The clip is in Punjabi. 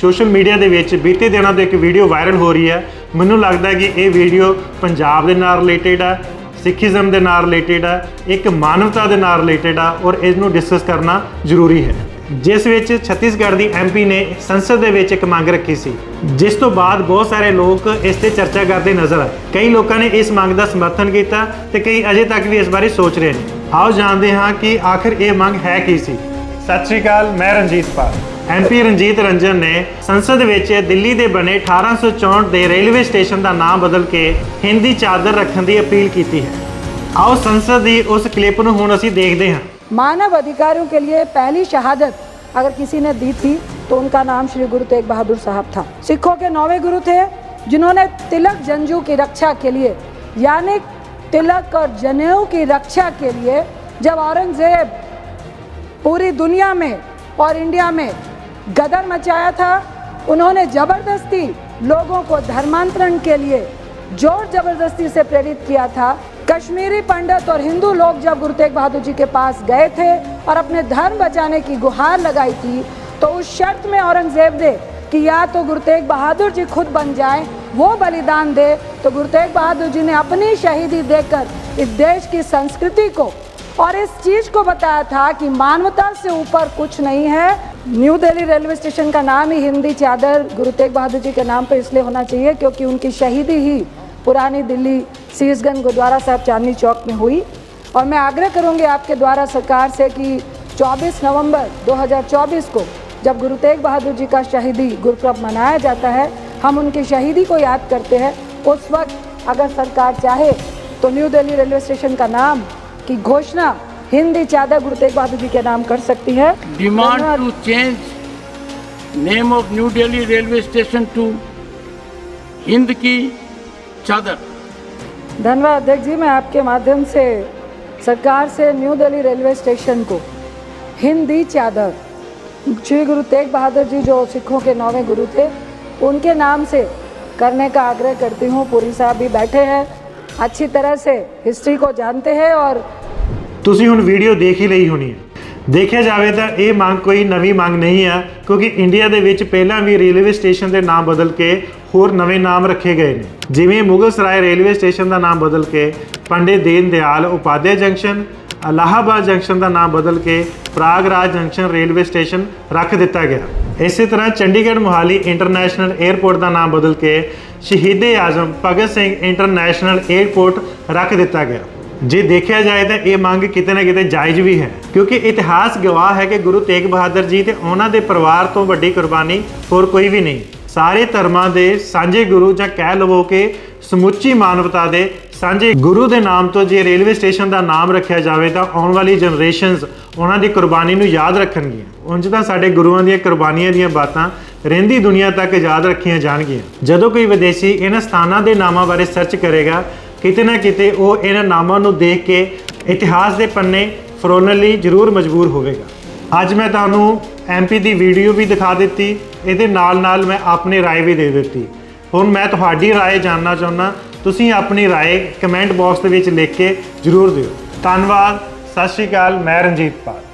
ਸੋਸ਼ਲ ਮੀਡੀਆ ਦੇ ਵਿੱਚ ਬੀਤੇ ਦਿਨਾਂ ਤੋਂ ਇੱਕ ਵੀਡੀਓ ਵਾਇਰਲ ਹੋ ਰਹੀ ਹੈ। ਮੈਨੂੰ ਲੱਗਦਾ ਹੈ ਕਿ ਇਹ ਵੀਡੀਓ ਪੰਜਾਬ ਦੇ ਨਾਲ ਰਿਲੇਟਡ ਹੈ ਸਿੱਖੀਜ਼ਮ ਦੇ ਨਾਲ ਰਿਲੇਟਡ ਹੈ ਇੱਕ ਮਾਨਵਤਾ ਦੇ ਨਾਲ ਰਿਲੇਟਡ ਆ ਔਰ ਇਸ ਨੂੰ ਡਿਸਕਸ ਕਰਨਾ ਜ਼ਰੂਰੀ ਹੈ। ਜਿਸ ਵਿੱਚ ਛੱਤੀਸਗੜ੍ਹ ਦੀ ਐਮਪੀ ਨੇ ਸੰਸਦ ਦੇ ਵਿੱਚ ਇੱਕ ਮੰਗ ਰੱਖੀ ਸੀ, ਜਿਸ ਤੋਂ ਬਾਅਦ ਬਹੁਤ ਸਾਰੇ ਲੋਕ ਇਸ ਤੇ ਚਰਚਾ ਕਰਦੇ ਨਜ਼ਰ ਆਏ। ਕਈ ਲੋਕਾਂ ਨੇ ਇਸ ਮੰਗ ਦਾ ਸਮਰਥਨ ਕੀਤਾ ਤੇ ਕਈ ਅਜੇ ਤੱਕ ਵੀ ਇਸ ਬਾਰੇ ਸੋਚ ਰਹੇ ਨੇ। ਆਓ ਜਾਣਦੇ ਹਾਂ ਕਿ ਆਖਿਰ ਇਹ ਮੰਗ ਹੈ ਕੀ ਸੀ। ਸਤਿ ਸ਼੍ਰੀ ਅਕਾਲ, ਮੈਂ ਰਣਜੀਤ ਪਾਲ। ਐਮਪੀ ਰਣਜੀਤ ਰੰਜਨ ਨੇ ਸੰਸਦ ਵਿੱਚ ਦਿੱਲੀ ਦੇ ਬਣੇ 1864 ਦੇ ਰੇਲਵੇ ਸਟੇਸ਼ਨ ਦਾ ਨਾਮ ਬਦਲ ਕੇ ਹਿੰਦੀ ਚਾਦਰ ਰੱਖਣ ਦੀ ਅਪੀਲ ਕੀਤੀ ਹੈ ਆਓ ਸੰਸਦ ਦੀ ਉਸ ਕਲਿੱਪ ਨੂੰ ਹੁਣ ਅਸੀਂ ਦੇਖਦੇ ਹਾਂ मानव अधिकारों के लिए पहली शहादत अगर किसी ने दी थी तो उनका नाम श्री गुरु तेग बहादुर साहब था सिखों के नौवे गुरु थे जिन्होंने तिलक जंजू की रक्षा के लिए यानी तिलक और जनेऊ की रक्षा के लिए जब औरंगजेब पूरी दुनिया में और इंडिया में गदर मचाया था। उन्होंने ज़बरदस्ती लोगों को धर्मांतरण के लिए ज़ोर ज़बरदस्ती से प्रेरित किया था। कश्मीरी पंडित और हिंदू लोग जब गुरु तेग बहादुर जी के पास गए थे और अपने धर्म बचाने की गुहार लगाई थी तो उस शर्त में औरंगज़ेब ने कि या तो गुरु तेग बहादुर जी खुद बन जाए, वो बलिदान दे। तो गुरु तेग बहादुर जी ने अपनी शहीदी देकर इस देश की संस्कृति को और इस चीज़ को बताया था कि मानवता से ऊपर कुछ नहीं है। न्यू दिल्ली रेलवे स्टेशन का नाम ही हिंदी चादर गुरु तेग बहादुर जी के नाम पर इसलिए होना चाहिए क्योंकि उनकी शहीदी ही पुरानी दिल्ली सीसगंज गुरुद्वारा साहब चांदनी चौक में हुई। और मैं आग्रह करूँगी आपके द्वारा सरकार से कि 24 नवंबर 2024 को जब गुरु तेग बहादुर जी का शहीदी गुरुपर्व मनाया जाता है, हम उनकी शहीदी को याद करते हैं। उस वक्त अगर सरकार चाहे तो न्यू दिल्ली रेलवे स्टेशन का नाम की घोषणा हिंदी चादर गुरु तेग बहादुर जी के नाम कर सकती है। धन्यवाद। to change name of New Delhi railway station to Hind ki Chadar धन्यवाद अध्यक्ष जी मैं आपके माध्यम से सरकार से न्यू दिल्ली रेलवे स्टेशन को हिंदी चादर श्री गुरु तेग बहादुर जी जो सिखों के नौवें गुरु थे उनके नाम से करने का आग्रह करती हूँ। पुरी साहब भी बैठे हैं। अच्छी तरह से हिस्ट्री को जानते हैं और ਤੁਸੀਂ ਹੁਣ ਵੀਡੀਓ ਦੇਖ ਹੀ ਲਈ ਹੋਣੀ ਹੈ। ਦੇਖਿਆ ਜਾਵੇ ਤਾਂ ਇਹ ਮੰਗ ਕੋਈ ਨਵੀਂ ਮੰਗ ਨਹੀਂ ਹੈ ਕਿਉਂਕਿ ਇੰਡੀਆ ਦੇ ਵਿੱਚ ਪਹਿਲਾਂ ਵੀ ਰੇਲਵੇ ਸਟੇਸ਼ਨ ਦੇ ਨਾਮ ਬਦਲ ਕੇ ਹੋਰ ਨਵੇਂ ਨਾਮ ਰੱਖੇ ਗਏ ਨੇ। ਜਿਵੇਂ ਮੁਗਲ ਸਰਾਏ ਰੇਲਵੇ ਸਟੇਸ਼ਨ ਦਾ ਨਾਮ ਬਦਲ ਕੇ, ਪੰਡਿਤ ਦੀਨ ਦਿਆਲ ਉਪਾਧਿਆ ਜੰਕਸ਼ਨ, ਅਲਾਹਾਬਾਦ ਜੰਕਸ਼ਨ ਦਾ ਨਾਮ ਬਦਲ ਕੇ, ਪ੍ਰਾਗਰਾਜ ਜੰਕਸ਼ਨ ਰੇਲਵੇ ਸਟੇਸ਼ਨ ਰੱਖ ਦਿੱਤਾ ਗਿਆ। ਇਸੇ ਤਰ੍ਹਾਂ ਚੰਡੀਗੜ੍ਹ ਮੁਹਾਲੀ ਇੰਟਰਨੈਸ਼ਨਲ 에ਅਰਪੋਰਟ ਦਾ ਨਾਮ ਬਦਲ ਕੇ, ਸ਼ਹੀਦੇ ਆਜ਼ਮ ਭਗਤ ਸਿੰਘ ਇੰਟਰਨੈਸ਼ਨਲ 에ਅਰਪੋਰਟ ਰੱਖ ਦਿੱਤਾ ਗਿਆ। ਜੇ ਦੇਖਿਆ ਜਾਏ ਤਾਂ ਇਹ ਮੰਗ ਕਿਤੇ ਨਾ ਕਿਤੇ ਜਾਇਜ਼ ਵੀ ਹੈ, ਕਿਉਂਕਿ ਇਤਿਹਾਸ ਗਵਾਹ ਹੈ ਕਿ ਗੁਰੂ ਤੇਗ ਬਹਾਦਰ ਜੀ ਤੇ ਉਹਨਾਂ ਦੇ ਪਰਿਵਾਰ ਤੋਂ ਵੱਡੀ ਕੁਰਬਾਨੀ ਹੋਰ ਕੋਈ ਵੀ ਨਹੀਂ। ਸਾਰੇ ਧਰਮਾਂ ਦੇ ਸਾਂਝੇ ਗੁਰੂ ਜਾਂ ਕਹਿ ਲਵੋ ਕਿ ਸਮੁੱਚੀ ਮਾਨਵਤਾ ਦੇ ਸਾਂਝੇ ਗੁਰੂ ਦੇ ਨਾਮ ਤੋਂ ਜੇ ਰੇਲਵੇ ਸਟੇਸ਼ਨ ਦਾ ਨਾਮ ਰੱਖਿਆ ਜਾਵੇ ਤਾਂ ਆਉਣ ਵਾਲੀ ਜਨਰੇਸ਼ਨਸ ਉਹਨਾਂ ਦੀ ਕੁਰਬਾਨੀ ਨੂੰ ਯਾਦ ਰੱਖਣਗੀਆਂ। ਉਂਝ ਤਾਂ ਸਾਡੇ ਗੁਰੂਆਂ ਦੀਆਂ ਕੁਰਬਾਨੀਆਂ ਦੀਆਂ ਬਾਤਾਂ ਰਹਿੰਦੀ ਦੁਨੀਆ ਤੱਕ ਯਾਦ ਰੱਖੀਆਂ ਜਾਣਗੀਆਂ। ਜਦੋਂ ਕੋਈ ਵਿਦੇਸ਼ੀ ਇਹਨਾਂ ਸਥਾਨਾਂ ਦੇ ਨਾਮਾਂ ਬਾਰੇ ਸਰਚ ਕਰੇਗਾ ਕਿਤੇ ਨਾ ਕਿਤੇ ਉਹ ਇਹਨਾਂ ਨਾਮਾਂ ਨੂੰ ਦੇਖ ਕੇ ਇਤਿਹਾਸ ਦੇ ਪੰਨੇ ਫਰੋਲਣ ਲਈ ਜ਼ਰੂਰ ਮਜਬੂਰ ਹੋਵੇਗਾ ਅੱਜ ਮੈਂ ਤੁਹਾਨੂੰ ਐਮਪੀ ਦੀ ਵੀਡੀਓ ਵੀ ਦਿਖਾ ਦਿੱਤੀ ਇਹਦੇ ਨਾਲ ਨਾਲ ਮੈਂ ਆਪਣੀ رائے ਵੀ ਦੇ ਦਿੱਤੀ ਹੁਣ ਮੈਂ ਤੁਹਾਡੀ رائے ਜਾਨਣਾ ਚਾਹੁੰਦਾ ਤੁਸੀਂ ਆਪਣੀ رائے ਕਮੈਂਟ ਬਾਕਸ ਦੇ ਵਿੱਚ ਲਿਖ ਕੇ ਜ਼ਰੂਰ ਦਿਓ ਧੰਨਵਾਦ ਸਤਿ ਸ਼੍ਰੀ ਅਕਾਲ ਮੈਂ ਰਣਜੀਤ ਪਾਲ